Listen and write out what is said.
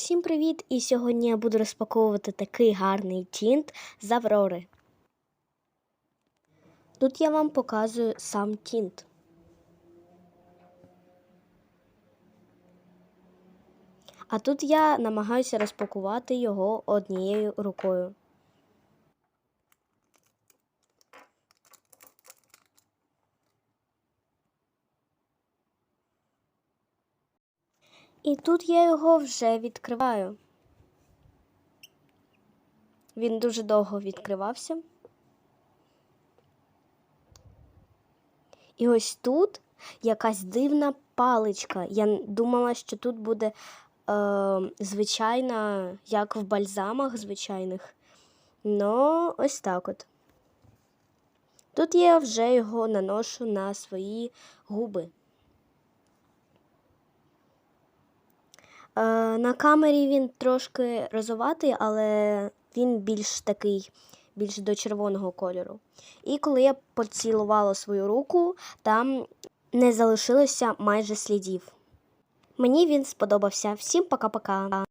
Всім привіт! І сьогодні я буду розпаковувати такий гарний тінт з Аврори. Тут я вам показую сам тінт. А тут я намагаюся розпакувати його однією рукою. І тут я його вже відкриваю. Він дуже довго відкривався. І ось тут якась дивна паличка. Я думала, що тут буде е, звичайна, як в бальзамах звичайних. Ну, ось так от. Тут я вже його наношу на свої губи. На камері він трошки розоватий, але він більш такий, більш до червоного кольору. І коли я поцілувала свою руку, там не залишилося майже слідів. Мені він сподобався. Всім пока-пока.